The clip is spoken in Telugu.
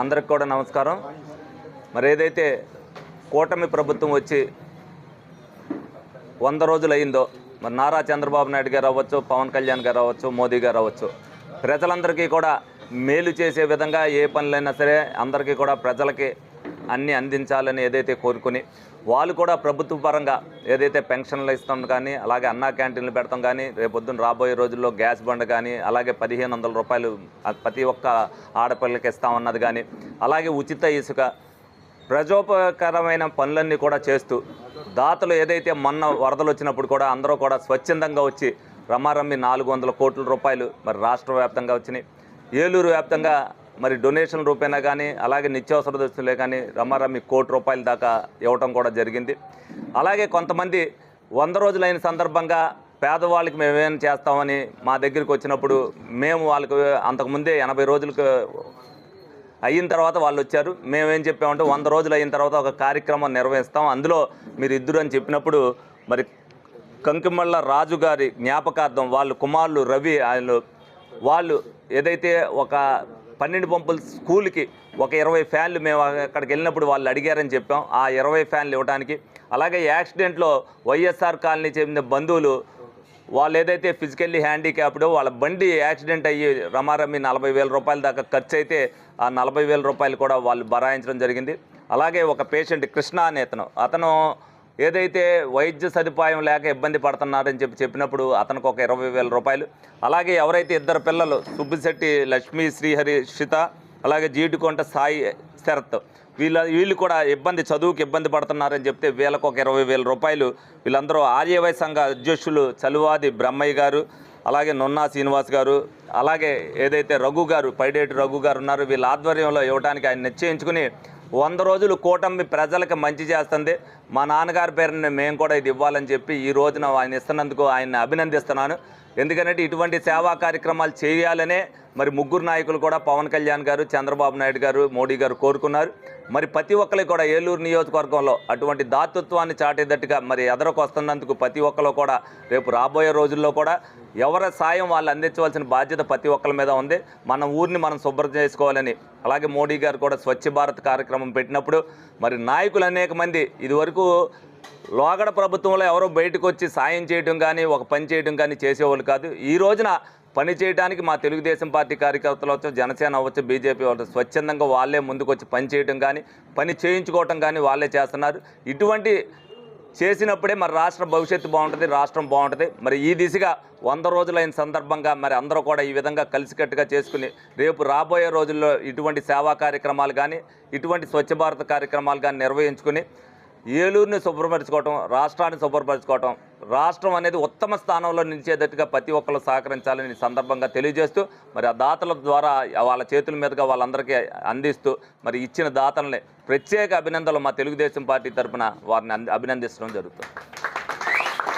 అందరికి కూడా నమస్కారం. మరి ఏదైతే కూటమి ప్రభుత్వం వచ్చి వంద రోజులు అయిందో మరి నారా చంద్రబాబు నాయుడు గారు అవ్వచ్చు పవన్ కళ్యాణ్ గారు అవ్వచ్చు మోదీ గారు అవ్వచ్చు ప్రజలందరికీ కూడా మేలు చేసే విధంగా ఏ పనులైనా సరే అందరికీ కూడా ప్రజలకి అన్నీ అందించాలని ఏదైతే కోరుకుని వాళ్ళు కూడా ప్రభుత్వ పరంగా ఏదైతే పెన్షన్లు ఇస్తాం కానీ అలాగే అన్నా క్యాంటీన్లు పెడతాం కానీ రేపొద్దున రాబోయే రోజుల్లో గ్యాస్ బండ్ కానీ అలాగే పదిహేను వందల రూపాయలు ప్రతి ఒక్క ఆడపిల్లకి ఇస్తామన్నది కానీ అలాగే ఉచిత ఇసుక ప్రజోపకరమైన పనులన్నీ కూడా చేస్తూ దాతలు ఏదైతే మొన్న వరదలు వచ్చినప్పుడు కూడా అందరూ కూడా స్వచ్ఛందంగా వచ్చి రమారమ్మి నాలుగు వందల కోట్ల రూపాయలు మరి రాష్ట్ర వ్యాప్తంగా వచ్చినాయి. ఏలూరు వ్యాప్తంగా మరి డొనేషన్ రూపేణా కానీ అలాగే నిత్యావసర వస్తువులే కానీ రమారమ్మి కోటి రూపాయల దాకా ఇవ్వటం కూడా జరిగింది. అలాగే కొంతమంది వంద రోజులైన సందర్భంగా పేదవాళ్ళకి మేమేం చేస్తామని మా దగ్గరికి వచ్చినప్పుడు మేము వాళ్ళకు అంతకుముందే ఎనభై రోజులకు అయిన తర్వాత వాళ్ళు వచ్చారు. మేమేం చెప్పామంటే వంద రోజులు అయిన తర్వాత ఒక కార్యక్రమం నిర్వహిస్తాం. అందులో మీరు ఇద్దరు అని చెప్పినప్పుడు మరి కంకిమళ్ళ రాజు గారి జ్ఞాపకార్థం వాళ్ళు కుమారులు రవి ఆయన వాళ్ళు ఏదైతే ఒక పన్నెండు పంపుల స్కూల్కి ఒక ఇరవై ఫ్యాన్లు మేము అక్కడికి వెళ్ళినప్పుడు వాళ్ళు అడిగారని చెప్పాం. ఆ ఇరవై ఫ్యాన్లు ఇవ్వడానికి అలాగే యాక్సిడెంట్లో వైఎస్ఆర్ కాలనీ చెందిన బంధువులు వాళ్ళు ఏదైతే ఫిజికల్లీ హ్యాండిక్యాప్డో వాళ్ళ బండి యాక్సిడెంట్ అయ్యి రమారమ్మి నలభై వేల రూపాయల దాకా ఖర్చు అయితే ఆ నలభై వేల రూపాయలు కూడా వాళ్ళు బరాయించడం జరిగింది. అలాగే ఒక పేషెంట్ కృష్ణ అనే అతను. అతను ఏదైతే వైద్య సదుపాయం లేక ఇబ్బంది పడుతున్నారని చెప్పి చెప్పినప్పుడు అతనికి ఒక ఇరవై వేల రూపాయలు. అలాగే ఎవరైతే ఇద్దరు పిల్లలు సుబ్బిశెట్టి లక్ష్మీ శ్రీహరి షిత అలాగే జీడికొంట సాయి శరత్ వీళ్ళ వీళ్ళు కూడా ఇబ్బంది చదువుకి ఇబ్బంది పడుతున్నారని చెప్తే వీళ్ళకు ఒక ఇరవై వేల రూపాయలు. వీళ్ళందరూ ఆర్యవై సంఘ అధ్యక్షులు చలువాది బ్రహ్మయ్య గారు అలాగే నున్నా శ్రీనివాస్ గారు అలాగే ఏదైతే రఘు గారు పైడేటి రఘు గారు ఉన్నారు వీళ్ళ ఆధ్వర్యంలో ఇవ్వడానికి ఆయన నిశ్చయించుకుని వంద రోజులు కూటమి ప్రజలకు మంచి చేస్తుంది. మా నాన్నగారి పేరుని మేము కూడా ఇది ఇవ్వాలని చెప్పి ఈ రోజున ఆయన ఇస్తున్నందుకు ఆయన్ని అభినందిస్తున్నాను. ఎందుకంటే ఇటువంటి సేవా కార్యక్రమాలు చేయాలనే మరి ముగ్గురు నాయకులు కూడా పవన్ కళ్యాణ్ గారు చంద్రబాబు నాయుడు గారు మోడీ గారు కోరుకున్నారు. మరి ప్రతి ఒక్కరికి కూడా ఏలూరు నియోజకవర్గంలో అటువంటి దాతృత్వాన్ని చాటేటట్టుగా మరి ఎదరకు వస్తున్నందుకు ప్రతి ఒక్కరు కూడా రేపు రాబోయే రోజుల్లో కూడా ఎవరి సాయం వాళ్ళు అందించవలసిన బాధ్యత ప్రతి ఒక్కరి మీద ఉంది. మన ఊరిని మనం శుభ్రం చేసుకోవాలని అలాగే మోడీ గారు కూడా స్వచ్ఛ భారత్ కార్యక్రమం పెట్టినప్పుడు మరి నాయకులు అనేక మంది ఇదివరకు లోగడ ప్రభుత్వంలో ఎవరో బయటకు వచ్చి సాయం చేయడం కానీ ఒక పని చేయడం కానీ చేసేవాళ్ళు కాదు. ఈ రోజున పని చేయడానికి మా తెలుగుదేశం పార్టీ కార్యకర్తలు అవచ్చు జనసేన అవ్వచ్చు బీజేపీ అవ్వచ్చు స్వచ్ఛందంగా వాళ్ళే ముందుకు వచ్చి పని చేయడం కానీ పని చేయించుకోవటం కానీ వాళ్ళే చేస్తున్నారు. ఇటువంటి చేసినప్పుడే మరి రాష్ట్ర భవిష్యత్తు బాగుంటుంది రాష్ట్రం బాగుంటుంది. మరి ఈ దిశగా వంద రోజులైన సందర్భంగా మరి అందరూ కూడా ఈ విధంగా కలిసికట్టుగా చేసుకుని రేపు రాబోయే రోజుల్లో ఇటువంటి సేవా కార్యక్రమాలు కానీ ఇటువంటి స్వచ్ఛ భారత్ కార్యక్రమాలు కానీ నిర్వహించుకుని ఏలూరుని శుభ్రపరచుకోవటం రాష్ట్రాన్ని శుభ్రపరచుకోవటం రాష్ట్రం అనేది ఉత్తమ స్థానంలో నిలిచేటట్టుగా ప్రతి ఒక్కరు సహకరించాలని సందర్భంగా తెలియజేస్తూ మరి ఆ దాతల ద్వారా వాళ్ళ చేతుల మీదుగా వాళ్ళందరికీ అందిస్తూ మరి ఇచ్చిన దాతలని ప్రత్యేక అభినందనలు మా తెలుగుదేశం పార్టీ తరఫున వారిని అంది- అభినందించడం జరుగుతుంది.